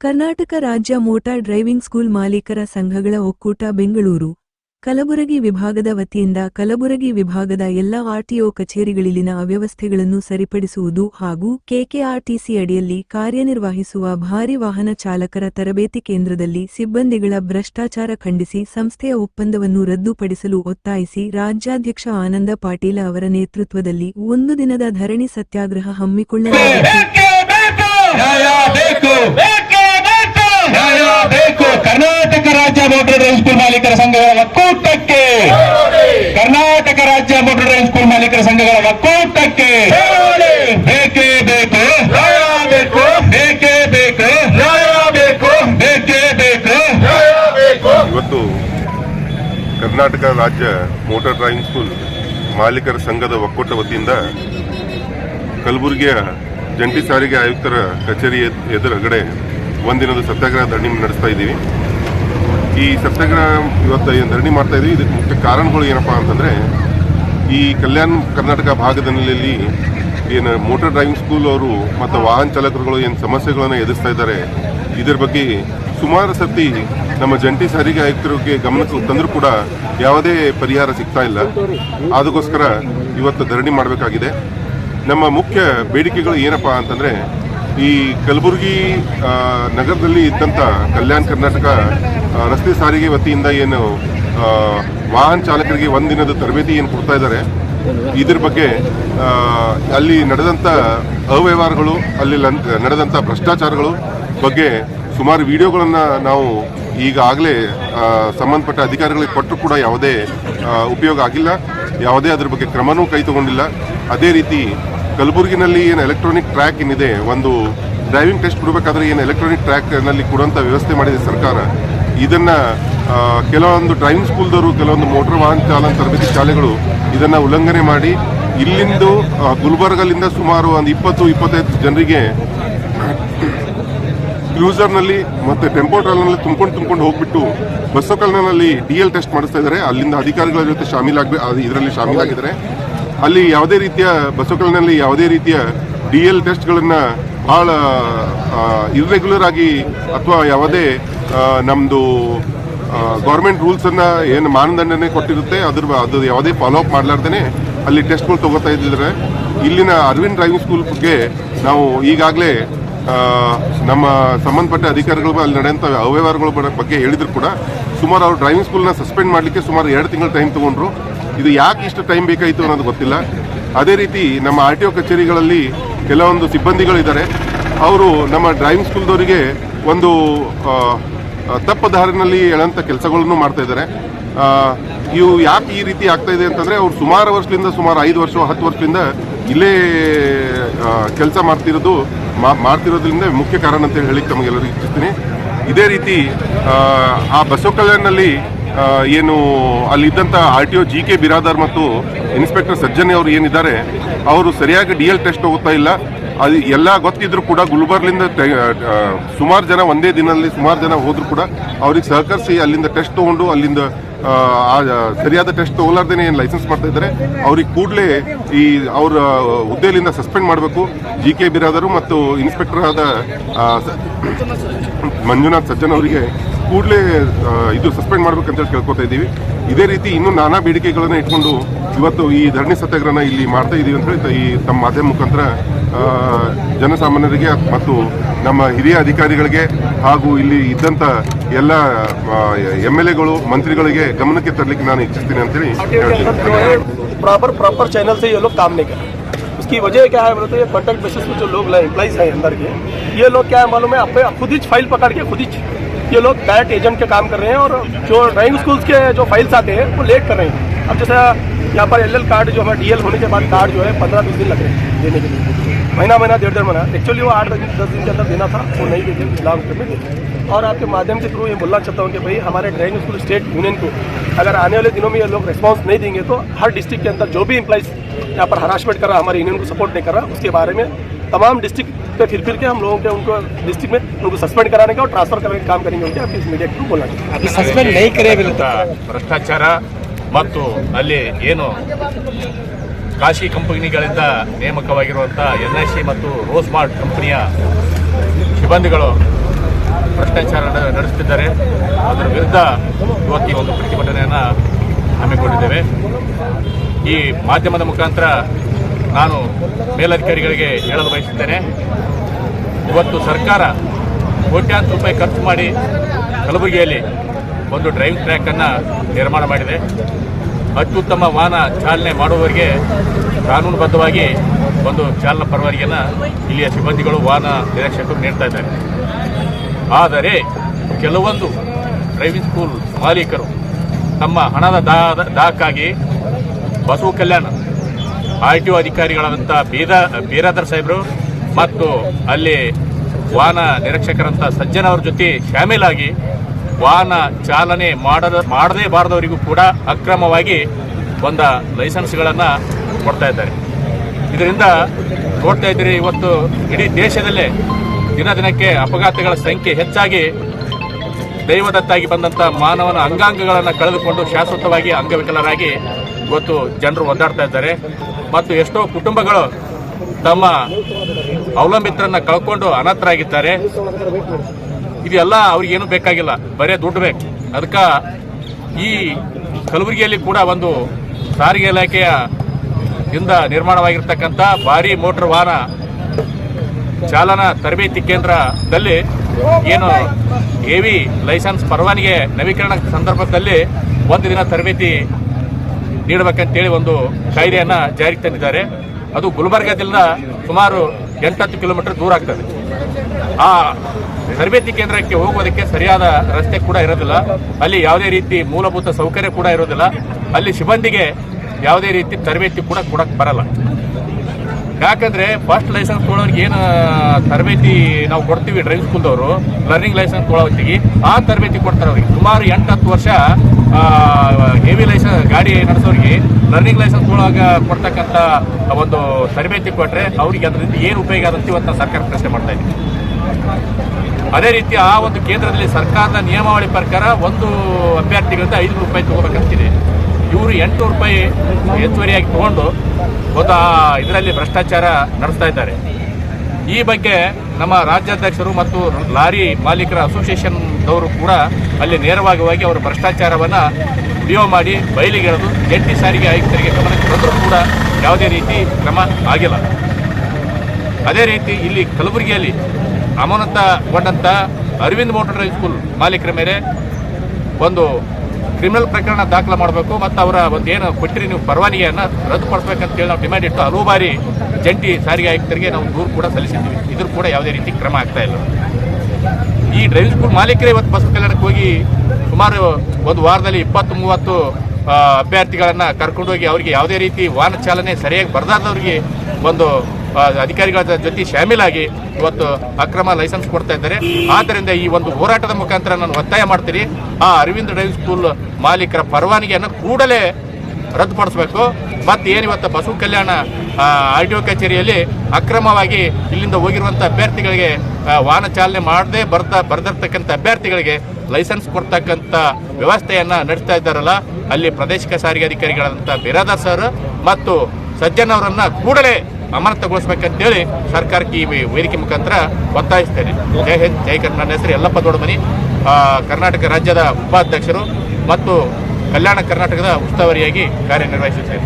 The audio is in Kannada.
ಕರ್ನಾಟಕ ರಾಜ್ಯ ಮೋಟಾರ್ ಡ್ರೈವಿಂಗ್ ಸ್ಕೂಲ್ ಮಾಲೀಕರ ಸಂಘಗಳ ಒಕ್ಕೂಟ ಬೆಂಗಳೂರು. ಕಲಬುರಗಿ ವಿಭಾಗದ ವತಿಯಿಂದ ಕಲಬುರಗಿ ವಿಭಾಗದ ಎಲ್ಲಾ ಆರ್ಟಿಒ ಕಚೇರಿಗಳಲ್ಲಿನ ಅವ್ಯವಸ್ಥೆಗಳನ್ನು ಸರಿಪಡಿಸುವುದು ಹಾಗೂ ಕೆಕೆಆರ್ಟಿಸಿ ಅಡಿಯಲ್ಲಿ ಕಾರ್ಯನಿರ್ವಹಿಸುವ ಭಾರಿ ವಾಹನ ಚಾಲಕರ ತರಬೇತಿ ಕೇಂದ್ರದಲ್ಲಿ ಸಿಬ್ಬಂದಿಗಳ ಭ್ರಷ್ಟಾಚಾರ ಖಂಡಿಸಿ ಸಂಸ್ಥೆಯ ಒಪ್ಪಂದವನ್ನು ರದ್ದುಪಡಿಸಲು ಒತ್ತಾಯಿಸಿ ರಾಜ್ಯಾಧ್ಯಕ್ಷ ಆನಂದ ಪಾಟೀಲ ಅವರ ನೇತೃತ್ವದಲ್ಲಿ ಒಂದು ದಿನದ ಧರಣಿ ಸತ್ಯಾಗ್ರಹ ಬೇಕು ನ್ಯಾಯ ಬೇಕು ಬೇಕು ಕರ್ನಾಟಕ ರಾಜ್ಯ ಮೋಟರ್ ಡ್ರೈವಿಂಗ್ ಸ್ಕೂಲ್ ಮಾಲೀಕರ ಸಂಘಗಳ ಒಕ್ಕೂಟಕ್ಕೆ. ಕರ್ನಾಟಕ ರಾಜ್ಯ ಮೋಟರ್ ಡ್ರೈವಿಂಗ್ ಸ್ಕೂಲ್ ಮಾಲೀಕರ ಸಂಘಗಳ ಒಕ್ಕೂಟಕ್ಕೆ. ಬೇಕೇ ಬೇಕು. ನ್ಯಾಯ ಬೇಕು ಬೇಕೇ. ಬೇಕು ನ್ಯಾಯ ಬೇಕು ಬೇಕೇ. ಬೇಕು ಇವತ್ತು ಕರ್ನಾಟಕ ರಾಜ್ಯ ಮೋಟಾರ್ ಡ್ರೈವಿಂಗ್ ಸ್ಕೂಲ್ ಮಾಲೀಕರ ಸಂಘದ ಒಕ್ಕೂಟ ವತಿಯಿಂದ ಕಲಬುರಗಿಯ ಜಂಟಿ ಸಾರಿಗೆ ಆಯುಕ್ತರ ಕಚೇರಿ ಎದ್- ಎದುರುಗಡೆ ಒಂದಿನದ ಸತ್ಯಾಗ್ರಹ ಧರಣಿ ನಡೆಸ್ತಾ ಇದ್ದೀವಿ. ಈ ಸತ್ಯಾಗ್ರಹ ಇವತ್ತು ಏನು ಧರಣಿ ಮಾಡ್ತಾ ಇದ್ದೀವಿ, ಇದಕ್ಕೆ ಮುಖ್ಯ ಕಾರಣಗಳು ಏನಪ್ಪಾ ಅಂತಂದರೆ, ಈ ಕಲ್ಯಾಣ ಕರ್ನಾಟಕ ಭಾಗದಲ್ಲಿ ಏನು ಮೋಟಾರ್ ಡ್ರೈವಿಂಗ್ ಸ್ಕೂಲ್ ಅವರು ಮತ್ತು ವಾಹನ ಚಾಲಕರುಗಳು ಏನು ಸಮಸ್ಯೆಗಳನ್ನು ಎದುರಿಸ್ತಾ ಇದ್ದಾರೆ, ಇದರ ಬಗ್ಗೆ ಸುಮಾರು ಸರ್ತಿ ನಮ್ಮ ಜಂಟಿ ಸಾರಿಗೆ ಆಯುಕ್ತರಿಗೆ ಗಮನಕ್ಕೆ ತಂದರೂ ಕೂಡ ಯಾವುದೇ ಪರಿಹಾರ ಸಿಗ್ತಾ ಇಲ್ಲ. ಅದಕ್ಕೋಸ್ಕರ ಇವತ್ತು ಧರಣಿ ಮಾಡಬೇಕಾಗಿದೆ. ನಮ್ಮ ಮುಖ್ಯ ಬೇಡಿಕೆಗಳು ಏನಪ್ಪಾ ಅಂತಂದ್ರೆ ಈ ಕಲಬುರಗಿ ನಗರದಲ್ಲಿ ಇದ್ದಂಥ ಕಲ್ಯಾಣ ಕರ್ನಾಟಕ ರಸ್ತೆ ಸಾರಿಗೆ ವತಿಯಿಂದ ಏನು ವಾಹನ ಚಾಲಕರಿಗೆ ಒಂದಿನದ ತರಬೇತಿ ಏನು ಕೊಡ್ತಾ ಇದ್ದಾರೆ, ಇದ್ರ ಬಗ್ಗೆ ಅಲ್ಲಿ ನಡೆದಂಥ ಅವ್ಯವಹಾರಗಳು, ಅಲ್ಲಿ ನಡೆದಂಥ ಭ್ರಷ್ಟಾಚಾರಗಳು ಬಗ್ಗೆ ಸುಮಾರು ವಿಡಿಯೋಗಳನ್ನು ನಾವು ಈಗಾಗಲೇ ಸಂಬಂಧಪಟ್ಟ ಅಧಿಕಾರಿಗಳಿಗೆ ಕೊಟ್ಟರು ಕೂಡ ಯಾವುದೇ ಉಪಯೋಗ ಆಗಿಲ್ಲ, ಯಾವುದೇ ಅದ್ರ ಬಗ್ಗೆ ಕ್ರಮನೂ ಕೈ ತಗೊಂಡಿಲ್ಲ ಅದೇ ರೀತಿ ಕಲಬುರಗಿನಲ್ಲಿ ಏನು ಎಲೆಕ್ಟ್ರಾನಿಕ್ ಟ್ರ್ಯಾಕ್ ಏನಿದೆ, ಒಂದು ಡ್ರೈವಿಂಗ್ ಟೆಸ್ಟ್ ಕೊಡಬೇಕಾದ್ರೆ ಏನು ಎಲೆಕ್ಟ್ರಾನಿಕ್ ಟ್ರ್ಯಾಕ್ನಲ್ಲಿ ಕೊಡುವಂಥ ವ್ಯವಸ್ಥೆ ಮಾಡಿದೆ ಸರ್ಕಾರ. ಇದನ್ನು ಕೆಲವೊಂದು ಡ್ರೈವಿಂಗ್ ಸ್ಕೂಲ್ದವರು ಕೆಲವೊಂದು ಮೋಟರ್ ವಾಹನ ಚಾಲನ ತರಬೇತಿ ಶಾಲೆಗಳು ಇದನ್ನು ಉಲ್ಲಂಘನೆ ಮಾಡಿ, ಇಲ್ಲಿಂದು ಗುಲ್ಬರ್ಗಲ್ಲಿಂದ ಸುಮಾರು ಒಂದು ಇಪ್ಪತ್ತು, ಇಪ್ಪತ್ತೈದು ಜನರಿಗೆ ಕ್ಲೂಸರ್ನಲ್ಲಿ ಮತ್ತು ಟೆಂಪೋ ಟ್ರಾಲ್ನಲ್ಲಿ ತುಂಬ್ಕೊಂಡು ತುಂಬ್ಕೊಂಡು ಹೋಗ್ಬಿಟ್ಟು ಬಸ್ಸೋಕಲ್ನಲ್ಲಿ ಡಿ ಎಲ್ ಟೆಸ್ಟ್ ಮಾಡಿಸ್ತಾ ಇದ್ದಾರೆ. ಅಲ್ಲಿಂದ ಅಧಿಕಾರಿಗಳ ಜೊತೆ ಶಾಮೀಲಾಗಬೇಕು ಇದರಲ್ಲಿ ಶಾಮೀಲಾಗಿದ್ದಾರೆ. ಅಲ್ಲಿ ಯಾವುದೇ ರೀತಿಯ ಬಸ್ಸುಗಳಲ್ಲಿ ಯಾವುದೇ ರೀತಿಯ ಡಿ ಎಲ್ ಟೆಸ್ಟ್ಗಳನ್ನು ಬಹಳ ಇರ್ರೆಗ್ಯುಲರ್ ಆಗಿ ಅಥವಾ ಯಾವುದೇ ನಮ್ಮದು ಗೌರ್ಮೆಂಟ್ ರೂಲ್ಸ್ ಅನ್ನ ಏನು ಮಾನದಂಡನೆ ಕೊಟ್ಟಿರುತ್ತೆ, ಅದ್ರ ಅದು ಯಾವುದೇ ಫಾಲೋ ಅಪ್ ಮಾಡಲಾರ್ದೇ ಅಲ್ಲಿ ಟೆಸ್ಟ್ಗಳು ತಗೋತಾ ಇದ್ದಿದ್ರೆ. ಇಲ್ಲಿನ ಅರವಿಂದ್ ಡ್ರೈವಿಂಗ್ ಸ್ಕೂಲ್ ಬಗ್ಗೆ ನಾವು ಈಗಾಗಲೇ ನಮ್ಮ ಸಂಬಂಧಪಟ್ಟ ಅಧಿಕಾರಿಗಳು ಅಲ್ಲಿ ನಡೆಯುವಂಥ ಅವ್ಯವಹಾರಗಳ ಬಗ್ಗೆ ಹೇಳಿದ್ರು ಕೂಡ. ಸುಮಾರು ಅವರು ಡ್ರೈವಿಂಗ್ ಸ್ಕೂಲ್ನ ಸಸ್ಪೆಂಡ್ ಮಾಡಲಿಕ್ಕೆ ಸುಮಾರು ಎರಡು ತಿಂಗಳು ಟೈಮ್ ತಗೊಂಡ್ರು. ಇದು ಯಾಕೆ ಇಷ್ಟು ಟೈಮ್ ಬೇಕಾಯಿತು ಅನ್ನೋದು ಗೊತ್ತಿಲ್ಲ. ಅದೇ ರೀತಿ ನಮ್ಮ ಆರ್ ಟಿ ಒ ಕಚೇರಿಗಳಲ್ಲಿ ಕೆಲವೊಂದು ಸಿಬ್ಬಂದಿಗಳಿದ್ದಾರೆ. ಅವರು ನಮ್ಮ ಡ್ರೈವಿಂಗ್ ಸ್ಕೂಲ್ದವರಿಗೆ ಒಂದು ತಪ್ಪು ದಾರಿನಲ್ಲಿ ಹೇಳಂಥ ಕೆಲಸಗಳನ್ನು ಮಾಡ್ತಾ ಇದ್ದಾರೆ. ಇವು ಯಾಕೆ ಈ ರೀತಿ ಆಗ್ತಾ ಇದೆ ಅಂತಂದರೆ ಅವ್ರು ಸುಮಾರು ವರ್ಷದಿಂದ ಸುಮಾರು ಐದು ವರ್ಷ ಹತ್ತು ವರ್ಷದಿಂದ ಇಲ್ಲೇ ಕೆಲಸ ಮಾಡ್ತಿರೋದು ಮಾಡ್ತಿರೋದ್ರಿಂದ ಮುಖ್ಯ ಕಾರಣ ಅಂತೇಳಿ ಹೇಳಿ ತಮಗೆಲ್ಲರಿಗೂ ಇಚ್ಛಿಸ್ತೀನಿ. ಇದೇ ರೀತಿ ಆ, ಬಸವ ಕಲ್ಯಾಣ್ನಲ್ಲಿ ಏನು ಅಲ್ಲಿದ್ದಂಥ R T O G K Biradar ಮತ್ತು ಇನ್ಸ್ಪೆಕ್ಟರ್ ಸಜ್ಜನಿ ಅವರು ಏನಿದ್ದಾರೆ, ಅವರು ಸರಿಯಾಗಿ ಡಿ ಎಲ್ ಟೆಸ್ಟ್ ಹೋಗ್ತಾ ಇಲ್ಲ. ಅದು ಎಲ್ಲ ಗೊತ್ತಿದ್ರು ಕೂಡ ಗುಲ್ಬರ್ಲಿಂದ ಸುಮಾರು ಜನ ಒಂದೇ ದಿನದಲ್ಲಿ ಸುಮಾರು ಜನ ಹೋದ್ರು ಕೂಡ ಅವ್ರಿಗೆ ಸಹಕರಿಸಿ ಅಲ್ಲಿಂದ ಟೆಸ್ಟ್ ತೊಗೊಂಡು ಅಲ್ಲಿಂದ ಸರಿಯಾದ ಟೆಸ್ಟ್ ತಗೊಲಾರ್ದೇನೆ ಏನು ಲೈಸೆನ್ಸ್ ಮಾಡ್ತಾ ಇದ್ದಾರೆ. ಅವ್ರಿಗೆ ಕೂಡಲೇ ಈ ಅವರ ಹುದ್ದೆಯಿಂದ ಸಸ್ಪೆಂಡ್ ಮಾಡಬೇಕು. ಜಿ ಕೆ ಬಿರಾದರು ಮತ್ತು ಇನ್ಸ್ಪೆಕ್ಟರ್ ಆದ ಮಂಜುನಾಥ್ ಸಜ್ಜನ್ ಅವರಿಗೆ ಕೂಡಲೇ ಇದು ಸಸ್ಪೆಂಡ್ ಮಾಡ್ಬೇಕಂತ ಕೇಳ್ಕೊತಾ ಇದ್ದೀವಿ ಇದೇ ರೀತಿ ಇನ್ನೂ ನಾನಾ ಬೇಡಿಕೆಗಳನ್ನ ಇಟ್ಕೊಂಡು ಇವತ್ತು ಈ ಧರಣಿ ಸತ್ಯಾಗ್ರಹನ ಇಲ್ಲಿ ಮಾಡ್ತಾ ಇದೀವಿ ಅಂತ ಹೇಳಿ ಈ ತಮ್ಮ ಮಾಧ್ಯಮ ಮುಖಾಂತರ ಆ, ಜನಸಾಮಾನ್ಯರಿಗೆ ಮತ್ತು ನಮ್ಮ ಹಿರಿಯ ಅಧಿಕಾರಿಗಳಿಗೆ ಹಾಗೂ ಇಲ್ಲಿ ಇದ್ದಂತ ಎಲ್ಲ ಎಮ್ ಎಲ್ ಎಗಳು ಮಂತ್ರಿಗಳಿಗೆ ಗಮನಕ್ಕೆ ತರಲಿಕ್ಕೆ ನಾನು ಇಚ್ಛಿಸ್ತೀನಿ ಅಂತೇಳಿ ಹೇಳ್ತೀನಿ प्रॉपर प्रॉपर चैनल से ये लोग काम नहीं कर रहे उसकी वजह क्या है बोलते हैं कॉन्ट्रैक्ट बेसिस पे जो लोग एम्प्लॉइज हैं अंदर के ये लोग क्या है मालूम है अपने खुद ही फाइल पकड़ के खुद ही ये लोग डायरेक्ट एजेंट के काम कर रहे हैं और जो ड्राइविंग स्कूल्स के जो फाइल्स आते हैं, वो लेट कर रहे हैं। अब जैसे यहाँ पर एल कार्ड जो हमारा डीएल होने के बाद कार्ड जो है, पंद्रह बीस दिन लग रहे हैं देने के लिए। महीना महीना, डेढ़ डेढ़ महीना। एक्चुअली वो आठ दस दिन के अंदर देना था, वो नहीं देते लॉन्ग टर्म में और आपके माध्यम के थ्रू ये बोलना चाहता हूँ कि भाई, हमारे ड्राइविंग स्कूल स्टेट यूनियन को अगर आने वाले दिनों में ये लोग रिस्पांस नहीं देंगे तो हर डिस्ट्रिक्ट के अंदर जो भी एम्प्लॉइज यहाँ पर हरासमेंट कर रहा हमारे यूनियन को सपोर्ट नहीं कर रहा, उसके बारे में तमाम डिस्ट्रिक्ट पे फिर फिर के हम लोगों के उनको डिस्ट्रिक्ट में उनको सस्पेंड कराने का और ट्रांसफर करने का काम करेंगे उनके आप इस मीडिया को बोलना चाहिए ಅದು ಸಸ್ಪೆಂಡ್ नहीं करे बोले तो ಭ್ರಷ್ಟಾಚಾರ ಮತ್ತು ಅಲ್ಲಿ ಏನು ಕಾಶಿ ಕಂಪನಿಗಳಿಂದ ನೇಮಕವಾಗಿರುವಂಥ ಎನ್ ಐ ಸಿ ಮತ್ತು ರೋಸ್ಮಾರ್ಟ್ ಕಂಪನಿಯ ಸಿಬ್ಬಂದಿಗಳು ಭ್ರಷ್ಟಾಚಾರ ನಡೆ- ನಡೆಸುತ್ತಿದ್ದಾರೆ ಅದರ ವಿರುದ್ಧ ಇವತ್ತು ಈ ಒಂದು ಪ್ರತಿಭಟನೆಯನ್ನು ಹಮ್ಮಿಕೊಂಡಿದ್ದೇವೆ ಈ ಮಾಧ್ಯಮದ ಮುಖಾಂತರ ನಾನು ಮೇಲಧಿಕಾರಿಗಳಿಗೆ ಹೇಳಲು ಬಯಸುತ್ತೇನೆ. ಇವತ್ತು ಸರ್ಕಾರ ಕೋಟ್ಯಾಂತರ ರೂಪಾಯಿ ಖರ್ಚು ಮಾಡಿ ಕಲಬುರಗಿಯಲ್ಲಿ ಒಂದು ಡ್ರೈವಿಂಗ್ ಟ್ರ್ಯಾಕನ್ನು ನಿರ್ಮಾಣ ಮಾಡಿದೆ. ಅತ್ಯುತ್ತಮ ವಾಹನ ಚಾಲನೆ ಮಾಡುವವರಿಗೆ ಕಾನೂನುಬದ್ಧವಾಗಿ ಒಂದು ಚಾಲನಾ ಪರವಾನಿಗೆಯನ್ನು ಇಲ್ಲಿಯ ಸಿಬ್ಬಂದಿಗಳು, ವಾಹನ ನಿರೀಕ್ಷಕರು ನೀಡ್ತಾ ಇದ್ದಾರೆ. ಆದರೆ ಕೆಲವೊಂದು ಡ್ರೈವಿಂಗ್ ಸ್ಕೂಲ್ ಮಾಲೀಕರು ತಮ್ಮ ಹಣದ ದಾ ದಾಕ್ಕಾಗಿ ಬಸವ ಕಲ್ಯಾಣ ಆರ್ ಟಿ ಒ ಅಧಿಕಾರಿಗಳಾದಂಥ ಬೀದ, ಬೀರಾದರ್ ಸಾಹೇಬರು ಮತ್ತು ಅಲ್ಲಿ ವಾಹನ ನಿರೀಕ್ಷಕರಂಥ ಸಜ್ಜನ ಅವರ ಜೊತೆ ಶಾಮೀಲಾಗಿ ವಾಹನ ಚಾಲನೆ ಮಾಡದ, ಮಾಡದೇ ಬಾರದವರಿಗೂ ಕೂಡ ಅಕ್ರಮವಾಗಿ ಒಂದ ಲೈಸೆನ್ಸ್ಗಳನ್ನು ಕೊಡ್ತಾ ಇದ್ದಾರೆ. ಇದರಿಂದ ನೋಡ್ತಾ ಇದ್ದೀರಿ, ಇವತ್ತು ಇಡೀ ದೇಶದಲ್ಲೇ ದಿನ ದಿನಕ್ಕೆ ಅಪಘಾತಗಳ ಸಂಖ್ಯೆ ಹೆಚ್ಚಾಗಿ ದೈವದತ್ತಾಗಿ ಬಂದಂಥ ಮಾನವನ ಅಂಗಾಂಗಗಳನ್ನು ಕಳೆದುಕೊಂಡು ಶಾಶ್ವತವಾಗಿ ಅಂಗವಿಕಲರಾಗಿ ಇವತ್ತು ಜನರು ಒದ್ದಾಡ್ತಾ ಇದ್ದಾರೆ. ಮತ್ತು ಎಷ್ಟೋ ಕುಟುಂಬಗಳು ತಮ್ಮ ಅವಲಂಬಿತರನ್ನ ಕಳ್ಕೊಂಡು ಅನಾಥರಾಗಿದ್ದಾರೆ ಇದೆಲ್ಲ ಅವ್ರಿಗೇನು ಬೇಕಾಗಿಲ್ಲ. ಬರೇ ದುಡ್ಡು ಬೇಕು. ಅದಕ್ಕೆ ಈ ಕಲಬುರಗಿಯಲ್ಲಿ ಕೂಡ ಒಂದು ಸಾರಿಗೆ ಇಲಾಖೆಯ ಇಂದ ನಿರ್ಮಾಣವಾಗಿರ್ತಕ್ಕಂಥ ಭಾರಿ ಮೋಟರ್ ವಾಹನ ಚಾಲನಾ ತರಬೇತಿ ಕೇಂದ್ರದಲ್ಲಿ ಏನು ಎವಿ ಲೈಸೆನ್ಸ್ ಪರವಾನಿಗೆ ನವೀಕರಣ ಸಂದರ್ಭದಲ್ಲಿ ಒಂದು ದಿನ ತರಬೇತಿ ನೀಡಬೇಕಂತೇಳಿ ಒಂದು ಕಾಯ್ದೆಯನ್ನು ಜಾರಿಗೆ ತಂದಿದ್ದಾರೆ. ಅದು ಗುಲ್ಬರ್ಗದಿಂದ ಸುಮಾರು ಎಂಟತ್ತು ಕಿಲೋಮೀಟರ್ ದೂರ ಆಗ್ತದೆ. ಆ ತರಬೇತಿ ಕೇಂದ್ರಕ್ಕೆ ಹೋಗೋದಕ್ಕೆ ಸರಿಯಾದ ರಸ್ತೆ ಕೂಡ ಇರೋದಿಲ್ಲ. ಅಲ್ಲಿ ಯಾವುದೇ ರೀತಿ ಮೂಲಭೂತ ಸೌಕರ್ಯ ಕೂಡ ಇರೋದಿಲ್ಲ. ಅಲ್ಲಿ ಸಿಬ್ಬಂದಿಗೆ ಯಾವುದೇ ರೀತಿ ತರಬೇತಿ ಕೂಡ ಕೊಡಕ್ಕೆ ಬರಲ್ಲ. ಯಾಕಂದ್ರೆ ಫಸ್ಟ್ ಲೈಸೆನ್ಸ್ ತೊಗೊಳೋರಿಗೆ ಏನು ತರಬೇತಿ ನಾವು ಕೊಡ್ತೀವಿ ಡ್ರೈವಿಂಗ್ ಸ್ಕೂಲ್ದವರು ಲರ್ನಿಂಗ್ ಲೈಸೆನ್ಸ್ ತೊಗೊಳೋತ್ತಿಗೆ ಆ ತರಬೇತಿ ಕೊಡ್ತಾರೆ ಅವ್ರಿಗೆ. ಸುಮಾರು ಎಂಟು ಹತ್ತು ವರ್ಷ ಹೆವಿ ಲೈಸೆನ್ಸ್ ಗಾಡಿ ನಡೆಸೋರಿಗೆ ಲರ್ನಿಂಗ್ ಲೈಸೆನ್ಸ್ ತೊಗೊಳಾಗ ಕೊಡ್ತಕ್ಕಂಥ ಒಂದು ತರಬೇತಿ ಕೊಟ್ಟರೆ ಅವ್ರಿಗೆ ಅದರಿಂದ ಏನು ಉಪಯೋಗ ಆಗುತ್ತೆ ಇವತ್ತು ಸರ್ಕಾರ ಪ್ರಶ್ನೆ ಮಾಡ್ತಾ ಇದೆ ಅದೇ ರೀತಿ ಆ ಒಂದು ಕೇಂದ್ರದಲ್ಲಿ ಸರ್ಕಾರದ ನಿಯಮಾವಳಿ ಪ್ರಕಾರ ಒಂದು ಅಭ್ಯರ್ಥಿಗಳಿಂದ ಐದು ರೂಪಾಯಿ ತಗೋಬೇಕಂತಿದೆ. ಇವರು ಎಂಟುನೂರು ರೂಪಾಯಿ ಹೆಚ್ಚುವರಿಯಾಗಿ ತಗೊಂಡು ಹೋದ ಇದರಲ್ಲಿ ಭ್ರಷ್ಟಾಚಾರ ನಡೆಸ್ತಾ ಇದ್ದಾರೆ. ಈ ಬಗ್ಗೆ ನಮ್ಮ ರಾಜ್ಯಾಧ್ಯಕ್ಷರು ಮತ್ತು ಲಾರಿ ಮಾಲೀಕರ ಅಸೋಸಿಯೇಷನ್ದವರು ಕೂಡ ಅಲ್ಲಿ ನೇರವಾಗಿ ಹೋಗಿ ಅವರು ಭ್ರಷ್ಟಾಚಾರವನ್ನು ವಿಡಿಯೋ ಮಾಡಿ ಬಯಲಿಗೆಳೆದು ಜಂಟಿ ಸಾರಿಗೆ ಆಯುಕ್ತರಿಗೆ ಗಮನಕ್ಕೆ ತಂದರೂ ಕೂಡ ಯಾವುದೇ ರೀತಿ ಕ್ರಮ ಆಗಿಲ್ಲ. ಅದೇ ರೀತಿ ಇಲ್ಲಿ ಕಲಬುರಗಿಯಲ್ಲಿ ಅಮಾನತಗೊಂಡಂಥ ಅರವಿಂದ್ ಮೋಟರ್ ಸ್ಕೂಲ್ ಮಾಲೀಕರ ಮೇಲೆ ಒಂದು ಕ್ರಿಮಿನಲ್ ಪ್ರಕರಣ ದಾಖಲು ಮಾಡಬೇಕು, ಮತ್ತು ಅವರ ಒಂದು ಏನು ಕೊಟ್ಟಿರಿ ನೀವು ಪರವಾನಿಗೆಯನ್ನು ರದ್ದುಪಡಿಸಬೇಕಂತೇಳಿ ನಾವು ಡಿಮ್ಯಾಂಡ್ ಇಟ್ಟು ಹಲವು ಬಾರಿ ಜಂಟಿ ಸಾರಿಗೆ ಆಯುಕ್ತರಿಗೆ ನಾವು ದೂರು ಕೂಡ ಸಲ್ಲಿಸಿದ್ದೀವಿ. ಇದ್ರೂ ಕೂಡ ಯಾವುದೇ ರೀತಿ ಕ್ರಮ ಆಗ್ತಾ ಇಲ್ಲ. ಈ ಡ್ರೈವಿಂಗ್ ಸ್ಕೂಲ್ ಮಾಲೀಕರೇ ಇವತ್ತು ಬಸ್ ಕಲ್ಯಾಣಕ್ಕೆ ಹೋಗಿ ಸುಮಾರು ಒಂದು ವಾರದಲ್ಲಿ ಇಪ್ಪತ್ತು ಮೂವತ್ತು ಅಭ್ಯರ್ಥಿಗಳನ್ನು ಕರ್ಕೊಂಡೋಗಿ ಅವರಿಗೆ ಯಾವುದೇ ರೀತಿ ವಾಹನ ಚಾಲನೆ ಸರಿಯಾಗಿ ಬರದಾದವ್ರಿಗೆ ಒಂದು ಅಧಿಕಾರಿಗಳ ಜೊತೆ ಶಾಮೀಲಾಗಿ ಇವತ್ತು ಅಕ್ರಮ ಲೈಸೆನ್ಸ್ ಕೊಡ್ತಾ ಇದ್ದಾರೆ. ಆದ್ದರಿಂದ ಈ ಒಂದು ಹೋರಾಟದ ಮುಖಾಂತರ ನಾನು ಒತ್ತಾಯ ಮಾಡ್ತೀನಿ. ಆ ಅರವಿಂದ್ ಡ್ರೈವಿಂಗ್ ಸ್ಕೂಲ್ ಮಾಲೀಕರ ಪರವಾನಗಿಯನ್ನು ಕೂಡಲೇ ರದ್ದುಪಡಿಸಬೇಕು. ಮತ್ತು ಏನಿವತ್ತು Basava Kalyana R T O ಕಚೇರಿಯಲ್ಲಿ ಅಕ್ರಮವಾಗಿ ಇಲ್ಲಿಂದ ಹೋಗಿರುವಂಥ ಅಭ್ಯರ್ಥಿಗಳಿಗೆ ವಾಹನ ಚಾಲನೆ ಮಾಡದೆ ಬರ್ತಾ, ಬರೆದಿರ್ತಕ್ಕಂಥ ಅಭ್ಯರ್ಥಿಗಳಿಗೆ ಲೈಸೆನ್ಸ್ ಕೊಡ್ತಕ್ಕಂಥ ವ್ಯವಸ್ಥೆಯನ್ನು ನಡೆಸ್ತಾ ಇದ್ದಾರಲ್ಲ, ಅಲ್ಲಿ ಪ್ರಾದೇಶಿಕ ಸಾರಿಗೆ ಅಧಿಕಾರಿಗಳಾದಂಥ ಬಿರಾದಾರ್ ಸರ್ ಮತ್ತು ಸಜ್ಜನ್ ಅವರನ್ನು ಕೂಡಲೇ ಅಮಾನತುಗೊಳಿಸಬೇಕಂತೇಳಿ ಸರ್ಕಾರಕ್ಕೆ ಈ ವೇದಿಕೆ ಮುಖಾಂತರ ಒತ್ತಾಯಿಸ್ತೇನೆ. ಜೈ ಹಿಂದ್, ಜೈ ಕರ್ನಾಟಕ ಹೆಸರು ಯಲ್ಲಪ್ಪ ದೊಡ್ಡಮನಿ. ಕರ್ನಾಟಕ ರಾಜ್ಯದ ಉಪಾಧ್ಯಕ್ಷರು ಮತ್ತು ಕಲ್ಯಾಣ ಕರ್ನಾಟಕದ ಉಸ್ತುವಾರಿಯಾಗಿ ಕಾರ್ಯನಿರ್ವಹಿಸುತ್ತೇನೆ.